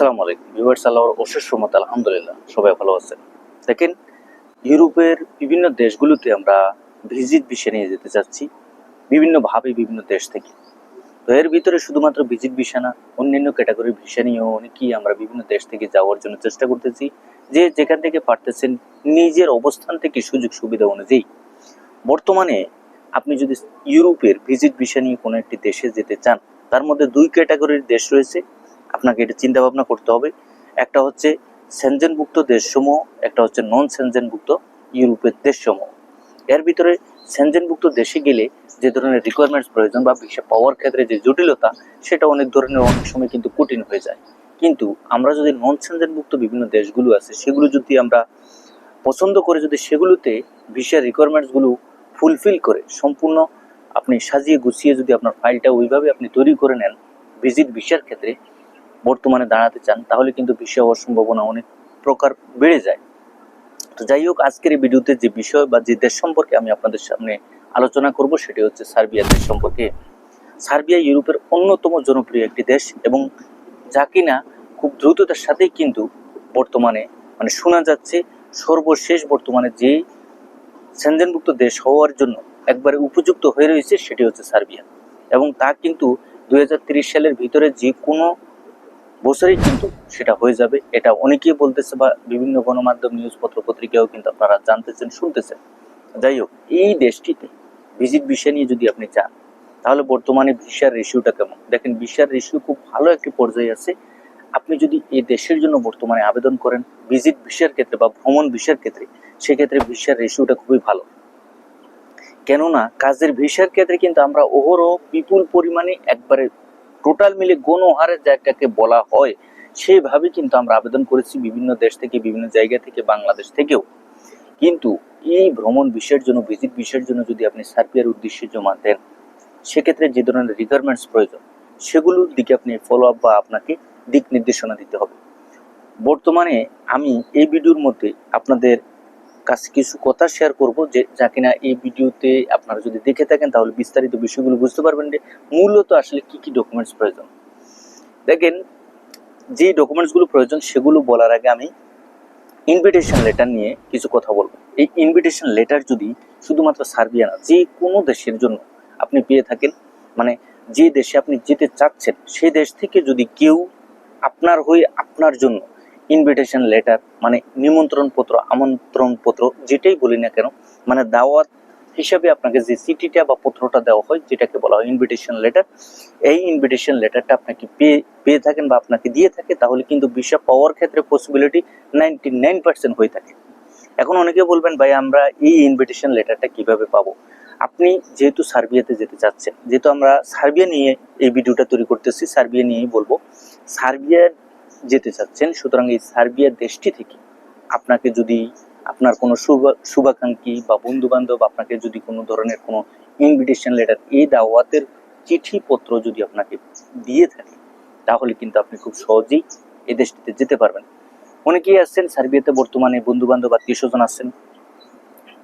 আসসালামু আলাইকুম ভিউয়ার্স, আল্লাহর অশেষ রহমত আলহামদুলিল্লাহ, সবাই ভালো আছেন দেখেন, ইউরোপের বিভিন্ন দেশগুলোতে আমরা ভিজিট ভিসা নিয়ে যেতে চাচ্ছি, বিভিন্নভাবে বিভিন্ন দেশ থেকে। তো এর ভিতরে শুধুমাত্র ভিজিট ভিসা না, অন্যান্য ক্যাটাগরির ভিসা নিয়েও অনেকেই আমরা বিভিন্ন দেশ থেকে যাওয়ার জন্য চেষ্টা করতেছি, যে যেখান থেকে পারতেছেন নিজের অবস্থান থেকে সুযোগ সুবিধা অনুযায়ী। বর্তমানে আপনি যদি ইউরোপের ভিজিট ভিসা নিয়ে কোনো একটি দেশে যেতে চান, তার মধ্যে দুই ক্যাটাগরির দেশ রয়েছে আপনাকে এটা চিন্তা ভাবনা করতে হবে। একটা হচ্ছে সেনজেনভুক্ত দেশসমূহ, একটা হচ্ছে নন সেনজেনভুক্ত ইউরোপের দেশসমূহ। এর ভিতরে সেনজেনভুক্ত দেশে গেলে যে ধরনের রিকোয়ারমেন্টস প্রয়োজন বা ভিসা পাওয়ার ক্ষেত্রে যে জটিলতা, সেটা অনেক ধরনের অনেক সময় কিন্তু কঠিন হয়ে যায়। কিন্তু আমরা যদি নন সেনজেনভুক্ত বিভিন্ন দেশগুলো আছে, সেগুলো যদি আমরা পছন্দ করে যদি সেগুলোতে ভিসার রিকোয়ারমেন্টসগুলো ফুলফিল করে, সম্পূর্ণ আপনি সাজিয়ে গুছিয়ে যদি আপনার ফাইলটা ওইভাবে আপনি তৈরি করে নেন ভিজিট ভিসার ক্ষেত্রে বর্তমানে দাঁড়াতে চান, তাহলে কিন্তু ভিসা হওয়ার সম্ভাবনা অনেক প্রকার বেড়ে যায়। তো যাই হোক, আজকের এই ভিডিওতে যে বিষয় বা যে দেশ সম্পর্কে আমি আপনাদের সামনে আলোচনা করব, সেটি হচ্ছে সার্বিয়া দেশ সম্পর্কে। সার্বিয়া ইউরোপের অন্যতম জনপ্রিয় একটি দেশ এবং যা কিনা খুব দ্রুততার সাথেই কিন্তু বর্তমানে মানে শোনা যাচ্ছে, সর্বশেষ বর্তমানে যে সেনজেনভুক্ত দেশ হওয়ার জন্য একবারে উপযুক্ত হয়ে রয়েছে, সেটি হচ্ছে সার্বিয়া। এবং তা কিন্তু দুই সালের ভিতরে যে কোনো বছরই কিন্তু সেটা হয়ে যাবে। এটা অনেকেই বলতেছে বা বিভিন্ন গণমাধ্যম, নিউজপত্র পত্রিকাও কিন্তু আপনারা জানতেছেন, শুনতেছেন। যাই হোক, এই দেশটিতে ভিজিট ভিসা নিয়ে যদি আপনি চান তাহলে বর্তমানে ভিসার রেশিওটা কেমন? দেখেন, ভিসার রেশিও খুব ভালো একটি পর্যায়ে আছে। আপনি যদি এই দেশের জন্য বর্তমানে আবেদন করেন, ভিজিট ভিসার ক্ষেত্রে বা ভ্রমণ ভিসার ক্ষেত্রে, সেক্ষেত্রে ভিসার রেশিওটা খুবই ভালো। কেননা, কাজের ভিসার ক্ষেত্রে কিন্তু আমরা ওহরও বিপুল পরিমাণে একবারে টোটাল মিলে গণহারে যেটাকে বলা হয় সেইভাবে কিন্তু আমরা আবেদন করেছি বিভিন্ন দেশ থেকে, বিভিন্ন জায়গা থেকে, বাংলাদেশ থেকেও। কিন্তু এই ভ্রমণ বিষয়ের জন্য ভিজিট বিষয়ের জন্য যদি আপনি সার্বিয়ার উদ্দেশ্যে জমা দেন, সেক্ষেত্রে যে ধরনের রিকোয়ারমেন্টস প্রয়োজন, সেগুলোর দিকে আপনি ফলো আপ বা আপনাকে দিক নির্দেশনা দিতে হবে। বর্তমানে আমি এই ভিডিওর মধ্যে আপনাদের কাছে কিছু কথা শেয়ার করব যে, যা কিনা এই ভিডিওতে আপনারা যদি দেখে থাকেন, তাহলে বিস্তারিত বিষয়গুলো বুঝতে পারবেন যে, মূলত আসলে কি কি ডকুমেন্টস প্রয়োজন। দেখেন যে ডকুমেন্টসগুলো প্রয়োজন, সেগুলো বলার আগে আমি ইনভিটেশন লেটার নিয়ে কিছু কথা বলব। এই ইনভিটেশন লেটার যদি শুধুমাত্র সার্বিয়া না, যে কোনো দেশের জন্য আপনি পেয়ে থাকেন মানে যে দেশে আপনি যেতে চাচ্ছেন সেই দেশ থেকে যদি কেউ আপনার হয়ে আপনার জন্য ইনভিটেশন লেটার মানে নিমন্ত্রণ পত্র আমন্ত্রণ পত্র যেটাই বলি না কেন মানে দাওয়াত হিসাবে আপনাকে যে চিঠিটা বা পত্রটা দেওয়া হয়, যেটাকে বলা হয় ইনভিটেশন লেটার এই ইনভিটেশন লেটারটা আপনাকে পেয়ে পেয়ে থাকেন বা আপনাকে দিয়ে থাকে, তাহলে কিন্তু ভিসা পাওয়ার ক্ষেত্রে পসিবিলিটি নাইনটি নাইন পার্সেন্ট হয়ে থাকে। এখন অনেকে বলবেন, ভাই, আমরা এই ইনভিটেশন লেটারটা কীভাবে পাবো? আপনি যেহেতু সার্বিয়াতে যেতে চাচ্ছেন, যেহেতু আমরা সার্বিয়া নিয়ে এই ভিডিওটা তৈরি করতেছি, সার্বিয়া নিয়েই বলব। সার্বিয়ার যেতে চাচ্ছেন, সুতরাং এই সার্বিয়া দেশটি থেকে আপনাকে যদি আপনার কোনো শুভ- শুভাকাঙ্ক্ষী বা বন্ধু বান্ধব আপনাকে যদি কোনো ধরনের কোনো ইনভিটেশন লেটার এই দাওয়াতের চিঠিপত্র যদি আপনাকে দিয়ে থাকে, তাহলে কিন্তু আপনি খুব সহজেই এই দেশটিতে যেতে পারবেন। অনেকেই আসছেন সার্বিয়াতে, বর্তমানে বন্ধু বান্ধব আত্মীয় স্বজন আসছেন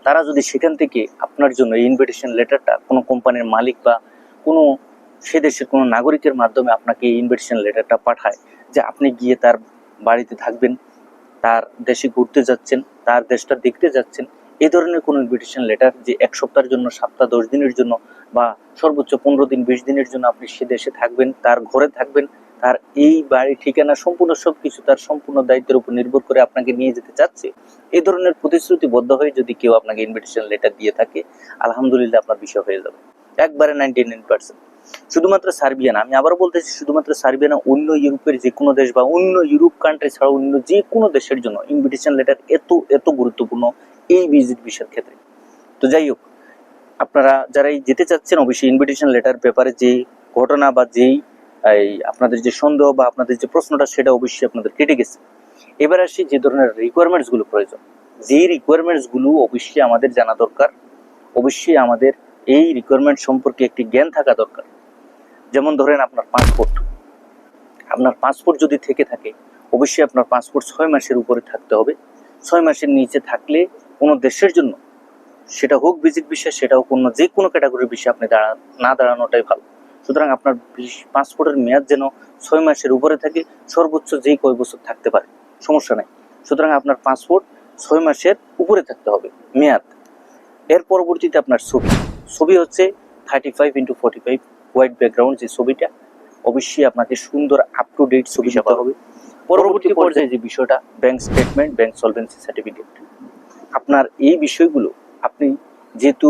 তারা যদি সেখান থেকে আপনার জন্য এই ইনভিটেশন লেটারটা কোনো কোম্পানির মালিক বা কোনো সে দেশের কোনো নাগরিকের মাধ্যমে আপনাকে ইনভিটেশন লেটারটা পাঠায় যে আপনি গিয়ে তার বাড়িতে থাকবেন, তার দেশে ঘুরতে যাচ্ছেন, তার দেশটা দেখতে যাচ্ছেন। এই ধরনের কোনো ইনভিটেশন লেটার যে এক সপ্তাহের জন্য, সপ্তাহ দশ দিনের জন্য বা সর্বোচ্চ পনেরো দিন, বিশ দিনের জন্য আপনি সে দেশে থাকবেন, তার ঘরে থাকবেন, তার এই বাড়ি ঠিকানা সম্পূর্ণ সব কিছু তার সম্পূর্ণ দায়িত্বের উপর নির্ভর করে আপনাকে নিয়ে যেতে চাচ্ছে, এই ধরনের প্রতিশ্রুতিবদ্ধ হয়ে যদি কেউ আপনাকে ইনভিটেশন লেটার দিয়ে থাকে, আলহামদুলিল্লাহ আপনার বিষয় হয়ে যাবে। একবারে নাইনটি নাইন পার্সেন্ট শুধুমাত্র সার্বিয়া না, আমি আবার বলতেছি শুধুমাত্র সার্বিয়া না, অন্য ইউরোপের যে কোনো দেশ বা অন্য ইউরোপ কান্ট্রি ছাড়া অন্য যে কোনো দেশের জন্য ইনভিটেশন লেটার এত এত গুরুত্বপূর্ণ এই ভিজিট বিষয়ের ক্ষেত্রে। তো যাই হোক, আপনারা যারা এই যেতে চাচ্ছেন, অবশ্যই ইনভিটেশন লেটার পেপারে যে ঘটনা বা যেই, এই আপনাদের যে সন্দেহ বা আপনাদের যে প্রশ্নটা, সেটা অবশ্যই আপনাদের কেটে গেছে। এবার আসি যে ধরনের রিকোয়ারমেন্টসগুলো প্রয়োজন। যে রিকোয়ারমেন্টসগুলো অবশ্যই আমাদের জানা দরকার, অবশ্যই আমাদের এই রিকোয়ারমেন্ট সম্পর্কে একটি জ্ঞান থাকা দরকার। যেমন ধরেন আপনার পাসপোর্ট আপনার পাসপোর্ট যদি থেকে থাকে, অবশ্যই আপনার পাসপোর্ট ছয় মাসের উপরে থাকতে হবে। ছয় মাসের নিচে থাকলে কোনো দেশের জন্য, সেটা হোক ভিজিট বিষয় সেটা হোক অন্য যে কোনো ক্যাটাগরির বিষয়ে আপনি দাঁড়া, না দাঁড়ানোটাই ভালো। সুতরাং আপনার পাসপোর্টের মেয়াদ যেন ছয় মাসের উপরে থাকে, সর্বোচ্চ যেই কয় বছর থাকতে পারে, সমস্যা নাই। সুতরাং আপনার পাসপোর্ট ছয় মাসের উপরে থাকতে হবে, মেয়াদ। এর পরবর্তীতে আপনার ছবি। ছবি হচ্ছে thirty five into forty five white background যে ছবিটা অবশ্যই আপনাকে সুন্দর আপ টু ডেট ছবি দিতে হবে। পরবর্তী পর্যায়ে যে বিষয়টা bank statement bank solvency certificate আপনার এই বিষয়গুলো আপনি যেহেতু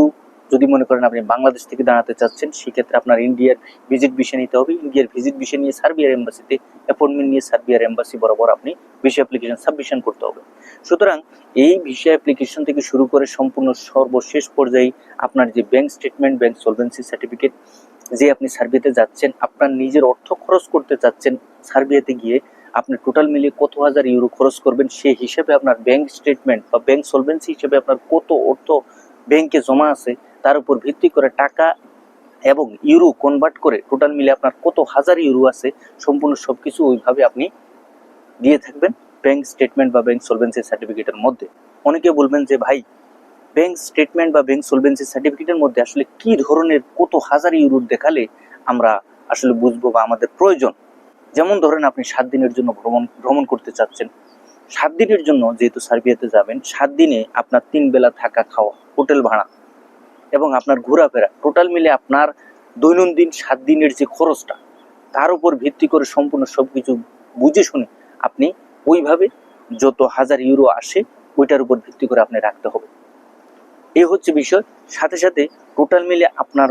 যদি মনে করেন আপনি বাংলাদেশ থেকে দাঁড়াতে চাচ্ছেন সেক্ষেত্রে আপনার ইন্ডিয়ার ভিজিট ভিসা নিতে হবে। ইন্ডিয়ার ভিজিট ভিসা নিয়ে সার্বিয়ার এম্বাসিতে অ্যাপয়েন্টমেন্ট নিয়ে সার্বিয়ার এম্বাসি বরাবর আপনি ভিসা অ্যাপ্লিকেশন সাবমিশন করতে হবে। সুতরাং এই ভিসা অ্যাপ্লিকেশন থেকে শুরু করে সম্পূর্ণ সর্বশেষ পর্যায়ে আপনার যে bank statement bank solvency certificate যে আপনি সার্বিয়াতে যাচ্ছেন, আপনার নিজের অর্থ খরচ করতে চাচ্ছেন সার্বিয়াতে গিয়ে আপনি টোটাল মিলিয়ে কত হাজার ইউরো খরচ করবেন, সেই হিসেবে আপনার ব্যাংক স্টেটমেন্ট বা ব্যাংক সলভেন্সি হিসেবে আপনার কত অর্থ ব্যাংকে জমা আছে, তার উপর ভিত্তি করে টাকা এবং ইউরো কনভার্ট করে টোটাল মিলে আপনার কত হাজার ইউরো আছে, সম্পূর্ণ সবকিছু ওইভাবে আপনি দিয়ে থাকবেন ব্যাংক স্টেটমেন্ট বা ব্যাংক সলভেন্সি সার্টিফিকেটের মধ্যে। অনেকে বলবেন যে, ভাই ব্যাংক স্টেটমেন্ট বা ব্যাংক সলভেন্সি সার্টিফিকেটের মধ্যে আসলে কি ধরনের কত হাজার ইউরো দেখালে আমরা আসলে বুঝব বা আমাদের প্রয়োজন? যেমন ধরেন আপনি সাত দিনের জন্য ভ্রমণ ভ্রমণ করতে চাচ্ছেন। সাত দিনের জন্য যেহেতু সার্বিয়াতে যাবেন, সাত দিনে আপনার তিন বেলা থাকা খাওয়া, হোটেল ভাড়া এবং আপনার ঘোরাফেরা টোটাল মিলে আপনার দৈনন্দিন সাত দিনের যে খরচটা, তার উপর ভিত্তি করে সম্পূর্ণ সব কিছু বুঝে শুনে আপনি ওইভাবে যত হাজার ইউরো আসে, ওইটার উপর ভিত্তি করে আপনি রাখতে হবে। এই হচ্ছে বিষয়। সাথে সাথে টোটাল মিলে আপনার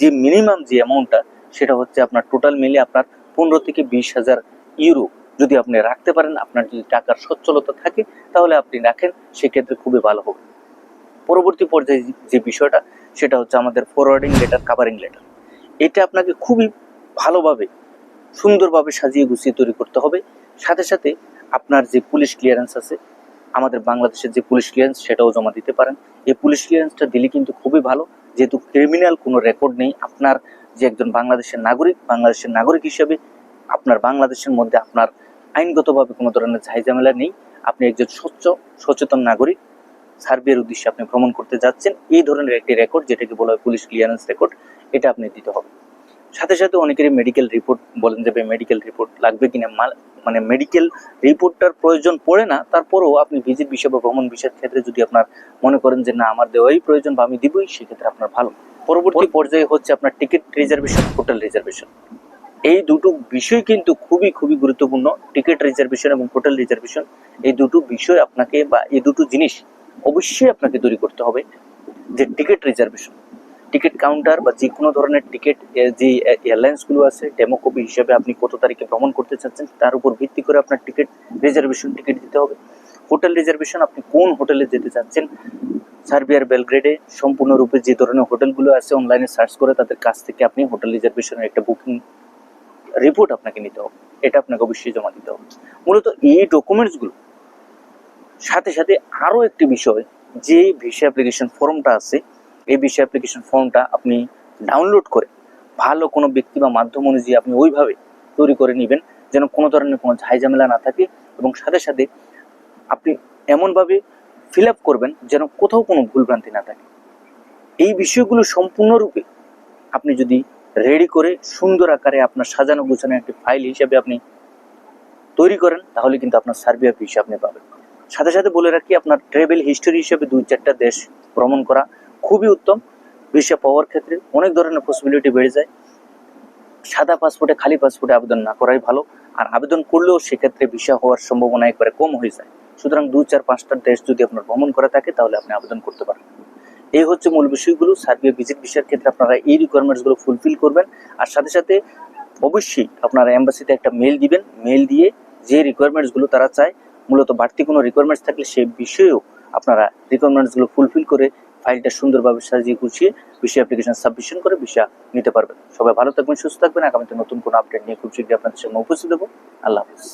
যে মিনিমাম যে অ্যামাউন্টটা সেটা হচ্ছে আপনার টোটাল মিলে আপনার পনেরো থেকে বিশ হাজার ইউরো যদি আপনি রাখতে পারেন, আপনার যদি টাকার সচ্ছলতা থাকে, তাহলে আপনি রাখেন, সেক্ষেত্রে খুবই ভালো হবে। পরবর্তী পর্যায়ে যে বিষয়টা, সেটা হচ্ছে আমাদের ফরওয়ার্ডিং লেটার কাভারিং লেটার এটা আপনাকে খুবই ভালোভাবে, সুন্দরভাবে সাজিয়ে গুছিয়ে তৈরি করতে হবে। সাথে সাথে আপনার যে পুলিশ ক্লিয়ারেন্স আছে আমাদের বাংলাদেশের যে পুলিশ ক্লিয়ারেন্স সেটাও জমা দিতে পারেন। এই পুলিশ ক্লিয়ারেন্সটা দিলে কিন্তু খুবই ভালো। যেহেতু ক্রিমিনাল কোনো রেকর্ড নেই, আপনার যে একজন বাংলাদেশের নাগরিক বাংলাদেশের নাগরিক হিসেবে আপনার বাংলাদেশের মধ্যে আপনার আইনগতভাবে কোনো ধরনের ঝাইঝামেলা নেই। আপনি একজন স্বচ্ছ, সচেতন নাগরিক সার্বিয়ার উদ্দেশ্যে আপনি ভ্রমণ করতে যাচ্ছেন, এই ধরনের একটি রেকর্ড যেটাকে বলা হয় পুলিশ ক্লিয়ারেন্স রেকর্ড এটা আপনি দিতে হবে। সাথে সাথে অনেকেরই মেডিকেল রিপোর্ট বলেন যে মেডিকেল রিপোর্ট লাগবে কিনা? মানে মেডিকেল রিপোর্টটার প্রয়োজন পড়ে না তারপরেও আপনি ভিজিট বিষয় বা ভ্রমণ বিষয়ের ক্ষেত্রে যদি আপনার মনে করেন যে না আমার দেওয়াই প্রয়োজন বা আমি দিবই সেক্ষেত্রে আপনার ভালো। পরবর্তী পর্যায়ে হচ্ছে আপনার টিকিট রিজার্ভেশন হোটেল রিজার্ভেশন এই দুটো বিষয় কিন্তু খুবই খুবই গুরুত্বপূর্ণ টিকিট রিজার্ভেশন এবং হোটেল রিজার্ভেশন এই দুটো বিষয় আপনাকে বা এই দুটো জিনিস অবশ্যই আপনাকে তৈরি করতে হবে যে টিকিট রিজার্ভেশন টিকিট কাউন্টার বা যে কোনো ধরনের টিকিট যে এয়ারলাইন্সগুলো আছে ডেমো কপি হিসেবে আপনি কত তারিখে ভ্রমণ করতে চাচ্ছেন, তার উপর ভিত্তি করে আপনার টিকিট রিজার্ভেশন টিকিট দিতে হবে। হোটেল রিজার্ভেশন আপনি কোন হোটেলে যেতে চাচ্ছেন? সার্বিয়ার বেলগ্রেডে সম্পূর্ণরূপে যে ধরনের হোটেলগুলো আছে অনলাইনে সার্চ করে তাদের কাছ থেকে আপনি হোটেল রিজার্ভেশনের একটা বুকিং রিপোর্ট আপনাকে নিতে হবে। এটা আপনাকে অবশ্যই জমা দিতে হবে। মূলত এই ডকুমেন্টসগুলো সাথে সাথে আরও একটি বিষয় যে ভিসা অ্যাপ্লিকেশন ফর্মটা আছে এই ভিসা অ্যাপ্লিকেশন ফর্মটা আপনি ডাউনলোড করে ভালো কোনো ব্যক্তি বা মাধ্যম অনুযায়ী আপনি ওইভাবে তৈরি করে নেবেন যেন কোনো ধরনের কোনো ঝাইঝামেলা না থাকে এবং সাথে সাথে আপনি এমনভাবে ফিল আপ করবেন যেন কোথাও কোনো ভুলভ্রান্তি না থাকে। এই বিষয়গুলো সম্পূর্ণরূপে আপনি যদি রেডি করে সুন্দর আকারে আপনার সাজানো গোছানো একটি ফাইল হিসেবে আপনি তৈরি করেন, তাহলে কিন্তু আপনার সার্বিয়া ভিসা আপনি পাবেন। সাথে সাথে বলে রাখি, আপনার ট্রেভেল হিস্টোরি হিসেবে দুই চারটা দেশ ভ্রমণ করা খুবই উত্তম। ভিসা পাওয়ার ক্ষেত্রে অনেক ধরনের পসিবিলিটি বেড়ে যায়। সাদা পাসপোর্টে খালি পাসপোর্টে আবেদন না করাই ভালো। আর আবেদন করলেও সেক্ষেত্রে ভিসা হওয়ার সম্ভাবনা একবারে কম হয়ে যায়। সুতরাং দু চার, পাঁচটা দেশ যদি আপনার ভ্রমণ করা থাকে, তাহলে আপনি আবেদন করতে পারেন। এই হচ্ছে মূল বিষয়গুলো। সার্বিয়া ভিজিট ভিসার ক্ষেত্রে আপনারা এই রিকোয়ারমেন্টসগুলো ফুলফিল করবেন। আর সাথে সাথে অবশ্যই আপনারা এম্বাসিতে একটা মেল দিবেন। মেল দিয়ে যে রিকোয়ারমেন্টসগুলো তারা চায়, মূলত বাড়তি কোনো রিকোয়ারমেন্টস থাকলে সেই বিষয়েও আপনারা রিকোয়ারমেন্টসগুলো ফুলফিল করে ফাইলটা সুন্দরভাবে সাজিয়ে গুছিয়ে বিষয় অ্যাপ্লিকেশন সাবমিশন করে বিষয় নিতে পারবেন। সবাই ভালো থাকবেন, সুস্থ থাকবেন। আগামীতে নতুন কোনো আপডেট নিয়ে খুব শীঘ্রই আপনাদের সামনে উপস্থিত দেবো আল্লাহ হাফিজ।